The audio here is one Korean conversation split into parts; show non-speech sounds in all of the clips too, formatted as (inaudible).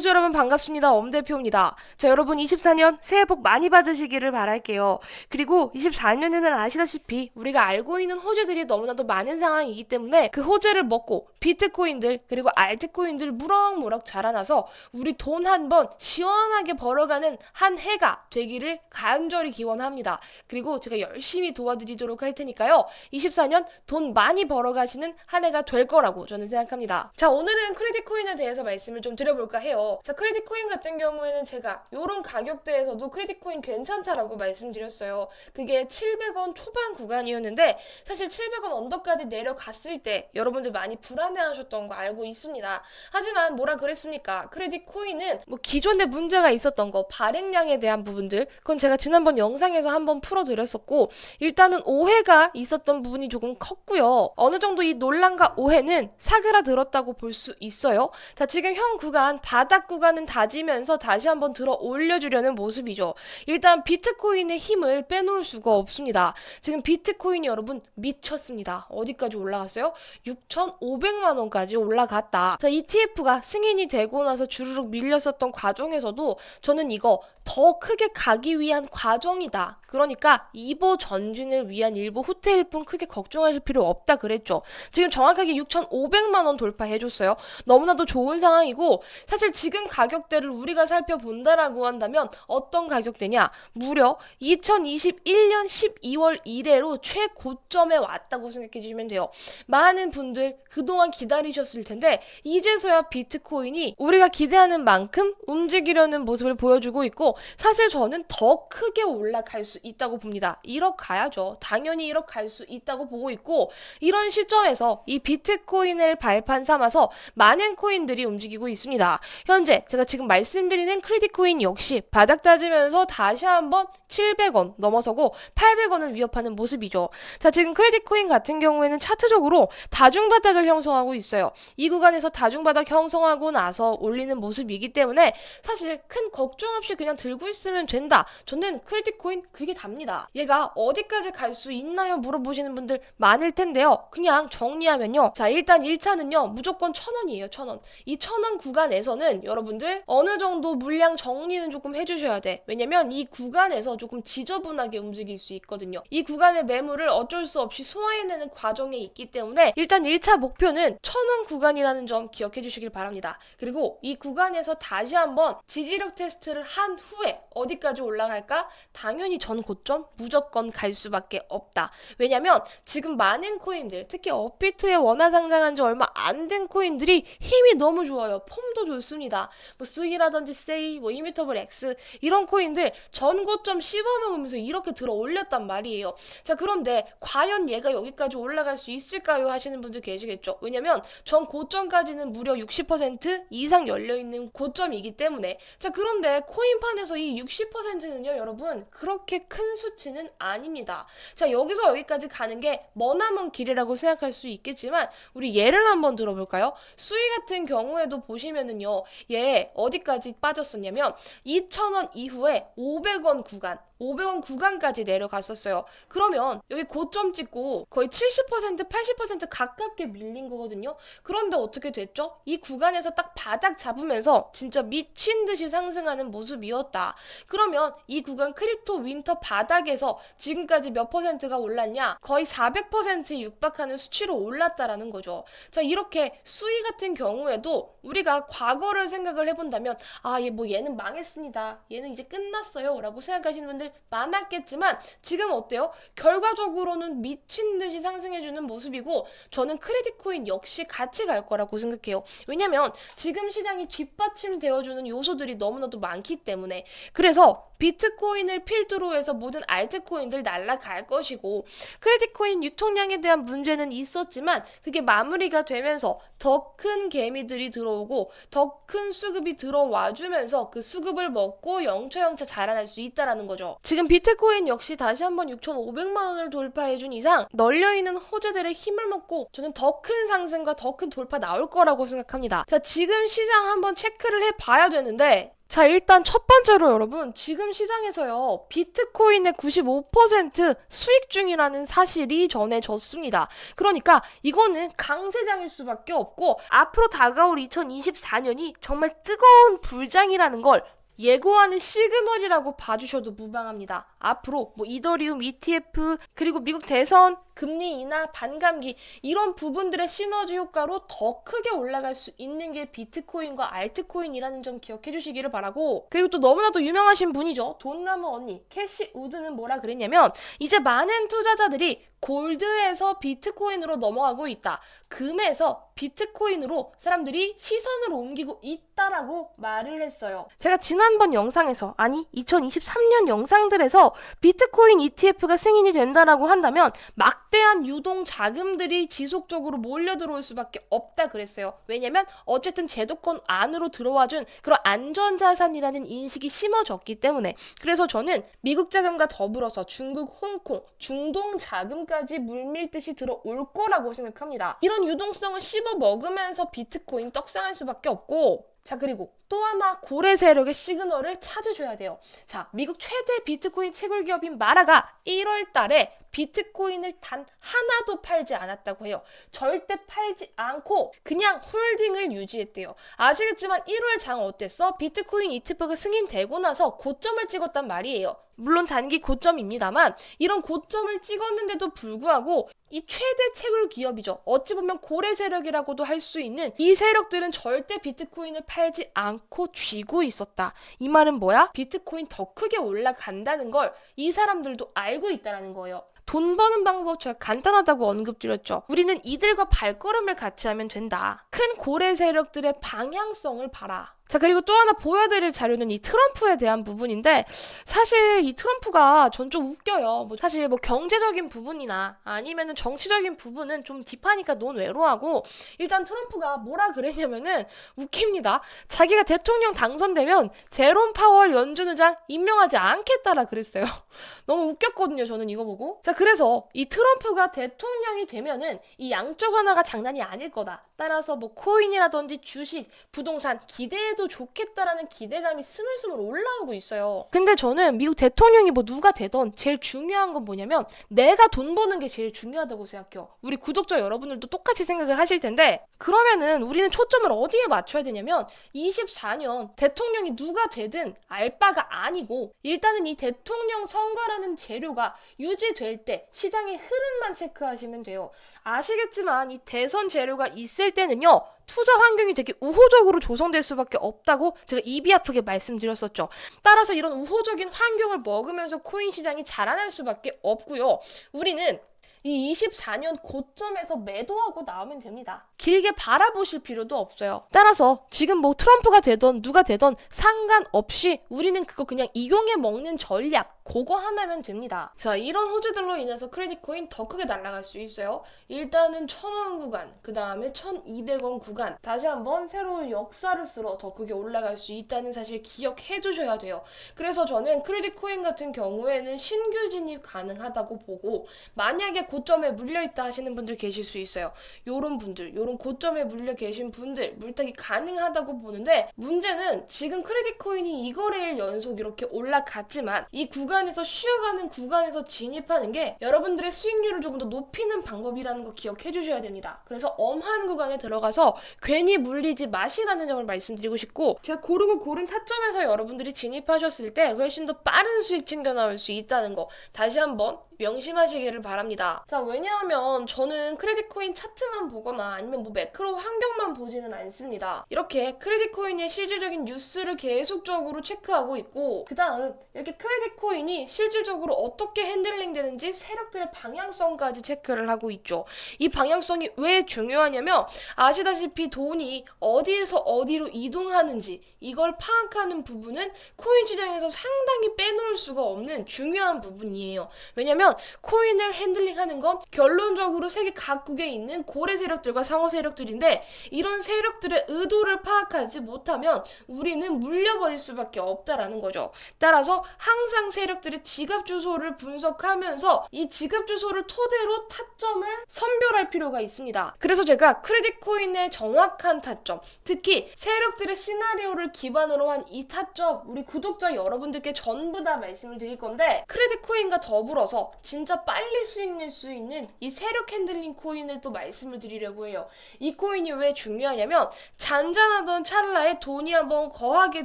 시청자 여러분 반갑습니다. 엄 대표입니다. 자, 여러분 24년 새해 복 많이 받으시기를 바랄게요. 그리고 24년에는 아시다시피 우리가 알고 있는 호재들이 너무나도 많은 상황이기 때문에 그 호재를 먹고 비트코인들 그리고 알트코인들 무럭무럭 자라나서 우리 돈 한번 시원하게 벌어가는 한 해가 되기를 간절히 기원합니다. 그리고 제가 열심히 도와드리도록 할 테니까요. 24년 돈 많이 벌어가시는 한 해가 될 거라고 저는 생각합니다. 자, 오늘은 크레딧 코인에 대해서 말씀을 좀 드려볼까 해요. 자, 크레딧 코인 같은 경우에는 제가 요런 가격대에서도 크레딧 코인 괜찮다라고 말씀드렸어요. 그게 700원 초반 구간이었는데 사실 700원 언더까지 내려갔을 때 여러분들 많이 불안 해하셨던 거 알고 있습니다. 하지만 뭐라 그랬습니까? 크레딧 코인은 뭐 기존에 문제가 있었던 거 발행량에 대한 부분들 그건 제가 지난번 영상에서 한번 풀어드렸었고 일단은 오해가 있었던 부분이 조금 컸고요. 어느 정도 이 논란과 오해는 사그라들었다고 볼 수 있어요. 자, 지금 현 구간 바닥 구간은 다지면서 다시 한번 들어 올려주려는 모습이죠. 일단 비트코인의 힘을 빼놓을 수가 없습니다. 지금 비트코인이 여러분 미쳤습니다. 어디까지 올라갔어요? 6,500만 원까지 올라갔다. 자, ETF가 승인이 되고 나서 주르륵 밀렸었던 과정에서도 저는 이거 더 크게 가기 위한 과정이다. 그러니까 이보 전진을 위한 일부 후퇴일 뿐 크게 걱정하실 필요 없다 그랬죠. 지금 정확하게 6,500만 원 돌파해줬어요. 너무나도 좋은 상황이고 사실 지금 가격대를 우리가 살펴본다라고 한다면 어떤 가격대냐? 무려 2021년 12월 이래로 최고점에 왔다고 생각해 주시면 돼요. 많은 분들 그동안 기다리셨을 텐데 이제서야 비트코인이 우리가 기대하는 만큼 움직이려는 모습을 보여주고 있고 사실 저는 더 크게 올라갈 수 있다고 봅니다. 1억 가야죠. 당연히 1억 갈 수 있다고 보고 있고 이런 시점에서 이 비트코인을 발판 삼아서 많은 코인들이 움직이고 있습니다. 현재 제가 지금 말씀드리는 크레딧 코인 역시 바닥 다지면서 다시 한번 700원 넘어서고 800원을 위협하는 모습이죠. 자, 지금 크레딧 코인 같은 경우에는 차트적으로 다중바닥을 형성하고 있어요. 이 구간에서 다중바닥 형성하고 나서 올리는 모습이기 때문에 사실 큰 걱정 없이 그냥 들고 있으면 된다. 저는 크레딧 코인 그게 답니다. 얘가 어디까지 갈 수 있나요? 물어보시는 분들 많을 텐데요. 그냥 정리하면요. 자, 일단 1차는요. 무조건 1000원이에요. 1000원. 이 1000원 구간에서는 여러분들 어느 정도 물량 정리는 조금 해주셔야 돼. 왜냐면 이 구간에서 조금 지저분하게 움직일 수 있거든요. 이 구간의 매물을 어쩔 수 없이 소화해내는 과정에 있기 때문에 일단 1차 목표는 1000원 구간이라는 점 기억해 주시길 바랍니다. 그리고 이 구간에서 다시 한번 지지력 테스트를 한 후에 어디까지 올라갈까? 당연히 전 고점 무조건 갈 수밖에 없다. 왜냐면 지금 많은 코인들, 특히 업비트에 원화 상장한 지 얼마 안 된 코인들이 힘이 너무 좋아요. 폼도 좋습니다. 뭐 수익이라든지 세이, 뭐 이미터블 X 이런 코인들 전 고점 씹어먹으면서 이렇게 들어 올렸단 말이에요. 자 그런데 과연 얘가 여기까지 올라갈 수 있을까요? 하시는 분들 계시겠죠. 왜냐면 전 고점까지는 무려 60% 이상 열려 있는 고점이기 때문에 자 그런데 코인판에 서 이 60%는요 여러분 그렇게 큰 수치는 아닙니다. 자 여기서 여기까지 가는 게 머나먼 길이라고 생각할 수 있겠지만 우리 예를 한번 들어볼까요? 수위 같은 경우에도 보시면은요 얘 어디까지 빠졌었냐면 2,000원 이후에 500원 구간 500원 구간까지 내려갔었어요. 그러면 여기 고점 찍고 거의 70% 80% 가깝게 밀린 거거든요. 그런데 어떻게 됐죠? 이 구간에서 딱 바닥 잡으면서 진짜 미친 듯이 상승하는 모습이었 다. 그러면 이 구간 크립토 윈터 바닥에서 지금까지 몇 퍼센트가 올랐냐? 거의 400%에 육박하는 수치로 올랐다라는 거죠. 자, 이렇게 수위 같은 경우에도 우리가 과거를 생각을 해본다면 아, 얘 뭐 얘는 망했습니다. 얘는 이제 끝났어요. 라고 생각하시는 분들 많았겠지만 지금 어때요? 결과적으로는 미친 듯이 상승해주는 모습이고 저는 크레딧 코인 역시 같이 갈 거라고 생각해요. 왜냐면 지금 시장이 뒷받침되어주는 요소들이 너무나도 많기 때문에 그래서 비트코인을 필두로 해서 모든 알트코인들 날아갈 것이고 크레딧 코인 유통량에 대한 문제는 있었지만 그게 마무리가 되면서 더 큰 개미들이 들어오고 더 큰 수급이 들어와 주면서 그 수급을 먹고 영차영차 자라날 수 있다라는 거죠. 지금 비트코인 역시 다시 한번 6,500만 원을 돌파해 준 이상 널려 있는 호재들의 힘을 먹고 저는 더 큰 상승과 더 큰 돌파 나올 거라고 생각합니다. 자, 지금 시장 한번 체크를 해 봐야 되는데 자, 일단 첫 번째로 여러분, 지금 시장에서요, 비트코인의 95% 수익 중이라는 사실이 전해졌습니다. 그러니까 이거는 강세장일 수밖에 없고, 앞으로 다가올 2024년이 정말 뜨거운 불장이라는 걸 예고하는 시그널이라고 봐주셔도 무방합니다. 앞으로 뭐 이더리움 ETF 그리고 미국 대선 금리 인하 반감기 이런 부분들의 시너지 효과로 더 크게 올라갈 수 있는 게 비트코인과 알트코인이라는 점 기억해 주시기를 바라고 그리고 또 너무나도 유명하신 분이죠. 돈나무 언니 캐시 우드는 뭐라 그랬냐면 이제 많은 투자자들이 골드에서 비트코인으로 넘어가고 있다. 금에서 비트코인으로 사람들이 시선을 옮기고 있다라고 말을 했어요. 제가 지난번 영상에서 아니 2023년 영상들에서 비트코인 ETF가 승인이 된다라고 한다면 막대한 유동 자금들이 지속적으로 몰려 들어올 수밖에 없다 그랬어요. 왜냐면 어쨌든 제도권 안으로 들어와준 그런 안전 자산이라는 인식이 심어졌기 때문에 그래서 저는 미국 자금과 더불어서 중국, 홍콩, 중동 자금까지 물밀듯이 들어올 거라고 생각합니다. 이런 유동성을 씹어 먹으면서 비트코인 떡상할 수밖에 없고 자 그리고 또 하나 고래 세력의 시그널을 찾으셔야 돼요. 자 미국 최대 비트코인 채굴 기업인 마라가 1월 달에 비트코인을 단 하나도 팔지 않았다고 해요. 절대 팔지 않고 그냥 홀딩을 유지했대요. 아시겠지만 1월 장 어땠어? 비트코인 ETF가 승인되고 나서 고점을 찍었단 말이에요. 물론 단기 고점입니다만 이런 고점을 찍었는데도 불구하고 이 최대 채굴 기업이죠. 어찌 보면 고래 세력이라고도 할 수 있는 이 세력들은 절대 비트코인을 팔지 않고 쥐고 있었다. 이 말은 뭐야? 비트코인 더 크게 올라간다는 걸 이 사람들도 알고 있다라는 거예요. 돈 버는 방법 제가 간단하다고 언급드렸죠. 우리는 이들과 발걸음을 같이 하면 된다. 큰 고래 세력들의 방향성을 봐라. 자, 그리고 또 하나 보여드릴 자료는 이 트럼프에 대한 부분인데, 사실 이 트럼프가 전 좀 웃겨요. 뭐 사실 뭐 경제적인 부분이나 아니면은 정치적인 부분은 좀 딥하니까 논 외로하고, 일단 트럼프가 뭐라 그랬냐면은 웃깁니다. 자기가 대통령 당선되면 제롬 파월 연준 의장 임명하지 않겠다라 그랬어요. (laughs) 너무 웃겼거든요. 저는 이거 보고. 자, 그래서 이 트럼프가 대통령이 되면은 이 양쪽 하나가 장난이 아닐 거다. 따라서 뭐 코인이라든지 주식, 부동산 기대 해도 좋겠다라는 기대감이 스물스물 올라오고 있어요. 근데 저는 미국 대통령이 뭐 누가 되던 제일 중요한 건 뭐냐면 내가 돈 버는 게 제일 중요하다고 생각해요. 우리 구독자 여러분들도 똑같이 생각을 하실 텐데 그러면은 우리는 초점을 어디에 맞춰야 되냐면 24년 대통령이 누가 되든 알 바가 아니고 일단은 이 대통령 선거라는 재료가 유지될 때 시장의 흐름만 체크하시면 돼요. 아시겠지만 이 대선 재료가 있을 때는요. 투자 환경이 되게 우호적으로 조성될 수밖에 없다고 제가 입이 아프게 말씀드렸었죠. 따라서 이런 우호적인 환경을 먹으면서 코인 시장이 자라날 수밖에 없고요. 우리는 이 24년 고점에서 매도하고 나오면 됩니다. 길게 바라보실 필요도 없어요. 따라서 지금 뭐 트럼프가 되던 누가 되던 상관없이 우리는 그거 그냥 이용해 먹는 전략 그거 하나면 됩니다. 자, 이런 호재들로 인해서 크레딧 코인 더 크게 날아갈 수 있어요. 일단은 1000원 구간, 그 다음에 1200원 구간. 다시 한번 새로운 역사를 쓸어 더 크게 올라갈 수 있다는 사실 기억해 두셔야 돼요. 그래서 저는 크레딧 코인 같은 경우에는 신규 진입 가능하다고 보고 만약에 고점에 물려 있다 하시는 분들 계실 수 있어요. 요런 분들, 요런 고점에 물려 계신 분들 물타기 가능하다고 보는데 문제는 지금 크레딧 코인이 이거래일 연속 이렇게 올라갔지만 이 구간에서 쉬어가는 구간에서 진입하는 게 여러분들의 수익률을 조금 더 높이는 방법이라는 거 기억해 주셔야 됩니다. 그래서 엄한 구간에 들어가서 괜히 물리지 마시라는 점을 말씀드리고 싶고 제가 고르고 고른 타점에서 여러분들이 진입하셨을 때 훨씬 더 빠른 수익 챙겨 나올 수 있다는 거 다시 한번 명심하시기를 바랍니다. 자, 왜냐하면 저는 크레딧 코인 차트만 보거나 아니면 뭐 매크로 환경만 보지는 않습니다. 이렇게 크레딧 코인의 실질적인 뉴스를 계속적으로 체크하고 있고, 그 다음 이렇게 크레딧 코인이 실질적으로 어떻게 핸들링 되는지 세력들의 방향성까지 체크를 하고 있죠. 이 방향성이 왜 중요하냐면, 아시다시피 돈이 어디에서 어디로 이동하는지 이걸 파악하는 부분은 코인 시장에서 상당히 빼놓을 수가 없는 중요한 부분이에요. 왜냐면 코인을 핸들링하는 하는 건 결론적으로 세계 각국에 있는 고래 세력들과 상어 세력들인데 이런 세력들의 의도를 파악하지 못하면 우리는 물려버릴 수밖에 없다라는 거죠. 따라서 항상 세력들의 지갑 주소를 분석하면서 이 지갑 주소를 토대로 타점을 선별할 필요가 있습니다. 그래서 제가 크레딧 코인의 정확한 타점, 특히 세력들의 시나리오를 기반으로 한 이 타점 우리 구독자 여러분들께 전부 다 말씀을 드릴 건데 크레딧 코인과 더불어서 진짜 빨리 수익 낼 수 있는 이 세력 핸들링 코인을 또 말씀을 드리려고 해요. 이 코인이 왜 중요하냐면 잔잔하던 찰나에 돈이 한번 거하게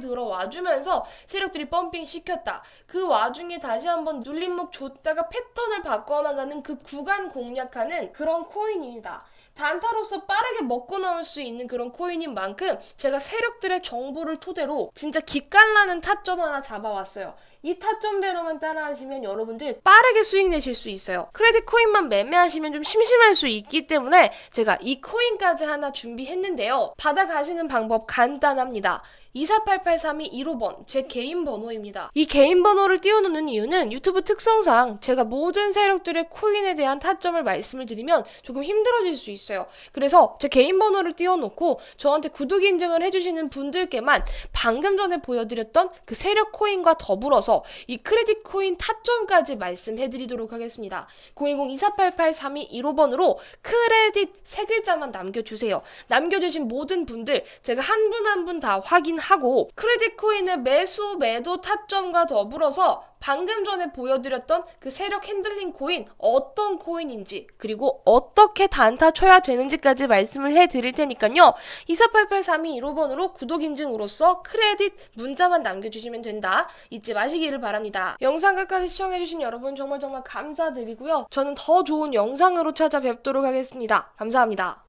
들어와 주면서 세력들이 펌핑 시켰다. 그 와중에 다시 한번 눌림목 줬다가 패턴을 바꿔나가는 그 구간 공략하는 그런 코인입니다. 단타로서 빠르게 먹고 나올 수 있는 그런 코인인 만큼 제가 세력들의 정보를 토대로 진짜 기깔나는 타점 하나 잡아왔어요. 이 타점대로만 따라하시면 여러분들 빠르게 수익 내실 수 있어요. 크레딧 코인만 매매하시면 좀 심심할 수 있기 때문에 제가 이 코인까지 하나 준비했는데요. 받아가시는 방법 간단합니다. 248832155번 제 개인 번호입니다. 이 개인 번호를 띄워놓는 이유는 유튜브 특성상 제가 모든 세력들의 코인에 대한 타점을 말씀을 드리면 조금 힘들어질 수 있어요. 그래서 제 개인 번호를 띄워놓고 저한테 구독 인증을 해주시는 분들께만 방금 전에 보여드렸던 그 세력 코인과 더불어서 이 크레딧 코인 타점까지 말씀해드리도록 하겠습니다. 010-2488-3215번으로 크레딧 세 글자만 남겨주세요. 남겨주신 모든 분들 제가 한 분 한 분 다 확인 하고 크레딧 코인의 매수 매도 타점과 더불어서 방금 전에 보여드렸던 그 세력 핸들링 코인 어떤 코인인지 그리고 어떻게 단타 쳐야 되는지까지 말씀을 해드릴 테니까요. 24883215번으로 구독 인증으로서 크레딧 문자만 남겨주시면 된다. 잊지 마시기를 바랍니다. 영상 끝까지 시청해주신 여러분 정말 정말 감사드리고요. 저는 더 좋은 영상으로 찾아뵙도록 하겠습니다. 감사합니다.